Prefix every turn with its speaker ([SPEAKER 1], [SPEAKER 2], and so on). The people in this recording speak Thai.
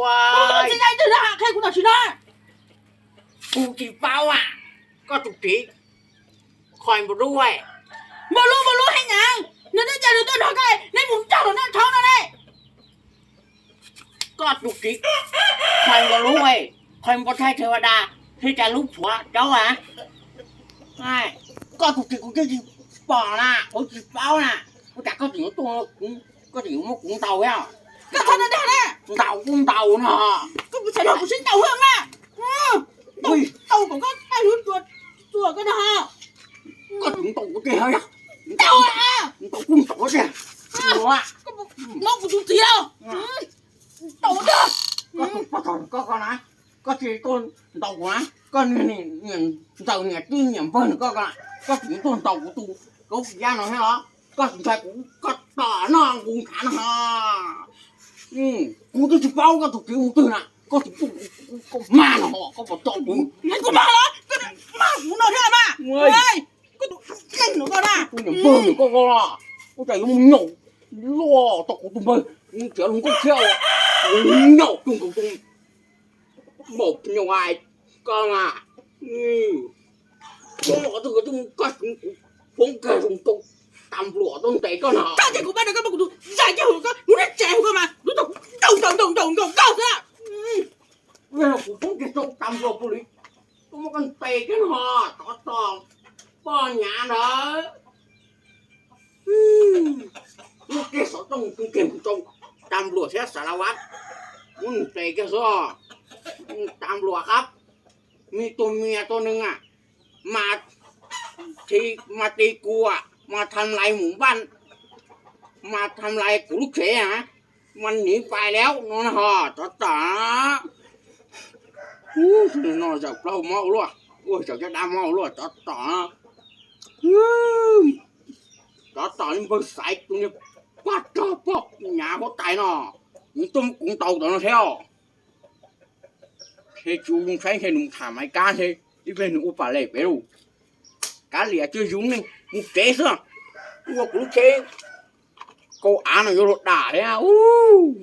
[SPEAKER 1] ว้า
[SPEAKER 2] กูต้อง
[SPEAKER 1] ย
[SPEAKER 2] ใช้ใจจะนะแค่
[SPEAKER 1] กูต่อชินะกูกี่เป้าอะ ก็ตุกติกคอยมาด้วย
[SPEAKER 2] มารู้มารู้ให้ยังนั่นได้ใจตัวน้อง
[SPEAKER 1] ก็เล
[SPEAKER 2] ยในหมุนเจ้าหรอน้าท้องนั่
[SPEAKER 1] ก็ตุกิกคอยมาด้วยคอยมาใช่เทวดา ที่จะรู้ผัวเจ้าอะใช่ก็ตุกติกกูจะยิงป่องน่ะกูกี่เป้านะกูจัก็ถึงตัวกูก็ถึงมุกกูตาแ干啥呢？干啥呢？斗公斗呢？根本才
[SPEAKER 2] 斗不是斗向啦！嗯，
[SPEAKER 1] 斗
[SPEAKER 2] 斗嗰個係要做做
[SPEAKER 1] 嘅啦嚇。嗰種鬥嘅
[SPEAKER 2] 係啊，
[SPEAKER 1] 鬥啊！鬥公
[SPEAKER 2] 鬥嘅，我
[SPEAKER 1] 啊，根本攞唔到字咯。嗯，鬥得。嗯，我同嗰個啦，嗰
[SPEAKER 2] 次 tôn 鬥啦，跟
[SPEAKER 1] 住
[SPEAKER 2] 你你鬥你啲
[SPEAKER 1] 人分嗰個啦，嗰次 tôn 鬥到嗰時間落去啦，嗰時才嗰個打那共產嚇。ừ. Cú tôi chụp bao cái tụi kêu tôi nè có thì cũng có mà nó họ có vào trộn cú anh có mà nó mà cú nó thế mà ơi có tụi kinh nó vào nè tôi nhầm bơ được con con à tôi chạy muốn nhổ lo tộc của tôi bơ kéo đúng con treo nhổ cùng cùng cùng một nhiều ai con à. Ừ. Tôi có tôi có tôi có phong kề
[SPEAKER 2] dùng tục tạm lụa tôi tẩy con à. sao chạy của ba được cái bạn cũng giải cho hồ muốn chết hồ con mà. trộn trộn trộn á về cũng
[SPEAKER 1] không cái trộn tầm rồi phụ lý tôi một con tè cái hò tỏ tòn bò nhà đó một cái sổ trông cũng kìm trông tầm lùa xét xả la quát tè cái sổ ตามหลวครับ มีตัวเมียตัวหนึ่งอะ มาทีมาตีกูอะ มาทำลายหมู่บ้าน มาทำลายกูลูกเขยฮะ มันหนีไปแล้วนอนหอต่อต่ออู้นอนจากเราเมาล้วโอ้ยจากจะดำเมาล้วต่อต่ออืมต่อต่อนี่มันใส่ตัวนี้ปัดต่อป๊อกหยาเขาตายเนาะมึงต้มกุ้งเต่าตัวนั้นเท่าเฮ้ยจูงใช้เห็นหนุ่มถามไอ้การเฮ้ยที่เป็นหนุ่มอุปาเล่ไปรู้การเหลี่ยชื่อยุงนี่มึงเจ๊ซะกูว่ากูเจ๊ cô án là vô đột đả đấy à. U